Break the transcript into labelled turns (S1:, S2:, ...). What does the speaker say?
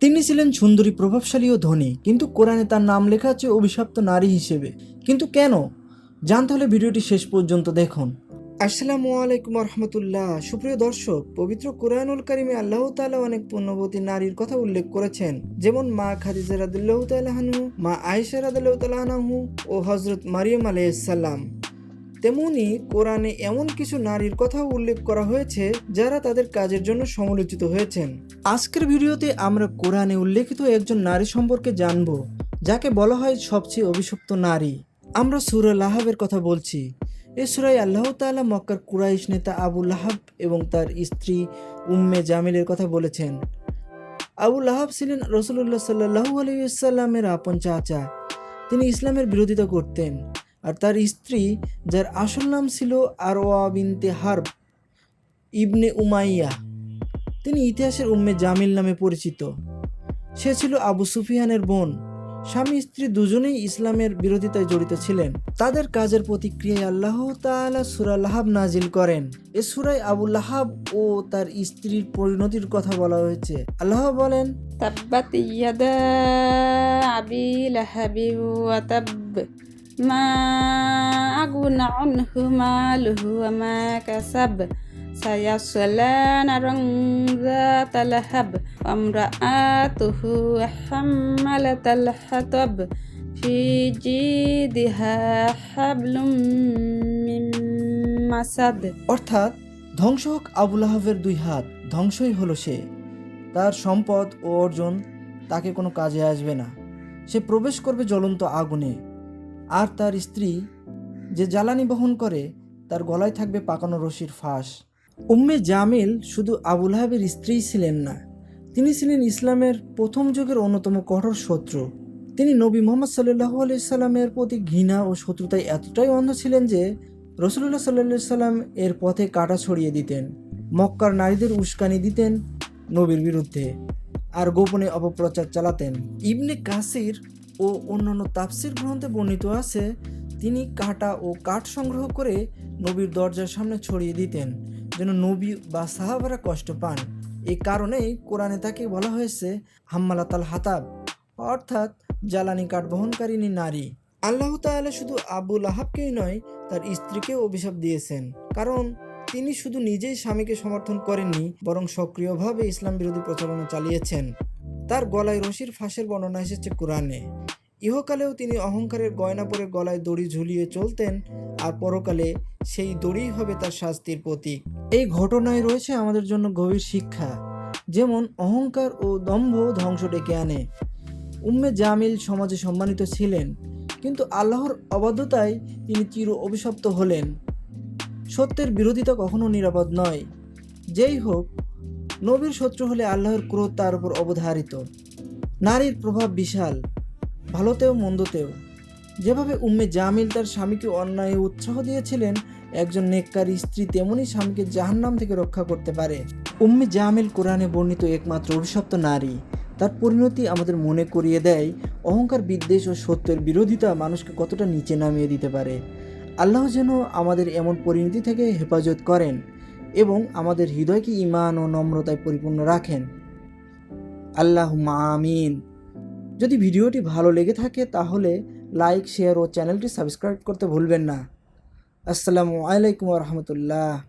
S1: তিনি ছিলেন সুন্দরী, প্রভাবশালী ও ধনী, কিন্তু কোরআনে তার নাম লেখা আছে অভিশপ্ত নারী হিসেবে। কিন্তু কেন? জানতে হলে ভিডিওটি শেষ পর্যন্ত দেখুন। আসসালামু আলাইকুম রহমতুল্লাহ সুপ্রিয় দর্শক, পবিত্র কোরআনুল কারিমে আল্লাহ তাআলা অনেক পুণ্যবতী নারীর কথা উল্লেখ করেছেন। যেমন মা খাদিজা রাদিল্লাহু তাআলা আনহু, মা আয়েশা রাদিল্লাহু তাআলা ও হযরত মারিয়াম আলাইহিস সালাম। তেমনি কোরআনে এমন কিছু নারীর কথাও উল্লেখ করা হয়েছে যারা তাদের কাজের জন্য সমালোচিত হয়েছেন। আজকের ভিডিওতে আমরা কোরআনে উল্লেখিত একজন নারী সম্পর্কে জানব, যাকে বলা হয় সবচেয়ে অভিশপ্ত নারী। আমরা সুরা লাহাবের কথা বলছি। এ সুরাই আল্লাহ তাআলা মক্কার কুরাইশ নেতা আবু লাহাব এবং তার স্ত্রী উম্মে জামিলের কথা বলেছেন। আবু লাহাব ছিলেন রসুল্লাহ সাল্লাহু আলাইসাল্লামের আপন চাচা। তিনি ইসলামের বিরোধিতা করতেন। আর তার স্ত্রী, যার আসল নাম ছিল আরওয়া বিনতে হার্ব ইবনে উমাইয়া। তিনি ইতিহাসের উম্মে জামিল নামে পরিচিত। সে ছিল আবু সুফিয়ানের বোন। স্বামী, স্ত্রী দুজনেই ইসলামের বিরোধিতায় জড়িত ছিলেন। তাদের কাজের প্রতিক্রিয়ায় আল্লাহ তালা সুরা লাহাব নাজিল করেন। এ সুরায় আবু লাহাব ও তার স্ত্রীর পরিণতির কথা বলা হয়েছে। আল্লাহ বলেন
S2: ইয়াদা আবি লাহাবি মা أغنى عنه ماله وما كسب سيصلى نارا ذات لهب وامرأته حملة الحطب في جيدها حبل من مسد
S1: অর্থাৎ ধ্বংস হোক আবুল আহাবের দুই হাত ধ্বংসই হলো সে তার সম্পদ ও অর্জন তাকে কোনো কাজে আসবে না সে প্রবেশ করবে জ্বলন্ত আগুনে আর তার স্ত্রী যে জ্বালানি বহন করে, তার গলায় থাকবে পাকানো রশির ফাঁস। উম্মে জামিল শুধু আবুল আহাবের স্ত্রীই ছিলেন না, তিনি ছিলেন ইসলামের প্রথম যুগের অন্যতম কঠোর শত্রু। তিনি নবী মোহাম্মদ সাল্লাহ সাল্লামের প্রতি ঘৃণা ও শত্রুতায় এতটাই অন্ধ ছিলেন যে রসুল্লাহ সাল্লাহ সাল্লাম এর পথে কাটা ছড়িয়ে দিতেন, মক্কার নারীদের উস্কানি দিতেন নবীর বিরুদ্ধে, আর গোপনে অপপ্রচার চালাতেন। ইবনে কাসির ও অন্যান্য তাফসির গ্রন্থে বর্ণিত আছে, তিনি কাঁটা ও কাঠ সংগ্রহ করে নবীর দরজার সামনে ছড়িয়ে দিতেন, যেন নবী বা সাহাবারা কষ্ট পান। এই কারণেই কোরআনে তাকে বলা হয়েছে, হাম্মালাতাল হাতাব, অর্থাৎ জ্বালানি কাঠ বহনকারিনী নারী। আল্লাহ তাআলা শুধু আবুল আহাবকেই নয়, তার স্ত্রীকেও অভিশাপ দিয়েছেন, কারণ তিনি শুধু নিজেই স্বামীকে সমর্থন করেননি, বরং সক্রিয়ভাবে ইসলাম বিরোধী প্রচারণা চালিয়েছেন। তার গলায় রশির ফাঁসের বর্ণনা এসেছে কোরআনে। ইহকালেও তিনি অহংকারের গয়না পরে গলায় দড়ি ঝুলিয়ে চলতেন, আর পরকালে সেই দড়িই হবে তার শাস্তির প্রতীক। এই ঘটনায় রয়েছে আমাদের জন্য গভীর শিক্ষা, যেমন অহংকার ও দম্ভ ধ্বংস ডেকে আনে। উম্মে জামিল সমাজে সম্মানিত ছিলেন, কিন্তু আল্লাহর অবাধ্যতায় তিনি চির অভিশপ্ত হলেন। সত্যের বিরোধিতা কখনো নিরাপদ নয়। যেই হোক নবীর শত্রু হলে আল্লাহর ক্রোধ তার উপর অবধারিত। নারীর প্রভাব বিশাল, ভালোতেও মন্দতেও। যেভাবে উম্মে জামিল তার স্বামীকে অন্যায় উৎসাহ দিয়েছিলেন, একজন নেককার স্ত্রী তেমনি স্বামীকে জাহান্নাম থেকে রক্ষা করতে পারে। উম্মে জামিল কোরআনে বর্ণিত একমাত্র অভিশপ্ত নারী। তার পরিণতি আমাদের মনে করিয়ে দেয়, অহংকার, বিদ্বেষ ও সত্যের বিরোধিতা মানুষকে কতটা নিচে নামিয়ে দিতে পারে। আল্লাহ যেন আমাদের এমন পরিণতি থেকে হেফাজত করেন। এবং আমাদের হৃদয়কে ইমান ও নম্রতায় পরিপূর্ণ রাখেন। আল্লাহ আমিন। যদি ভিডিওটি ভালো লেগে থাকে, তাহলে লাইক, শেয়ার ও চ্যানেলটি সাবস্ক্রাইব করতে ভুলবেন না। আসসালামু আলাইকুম রহমতুল্লাহ।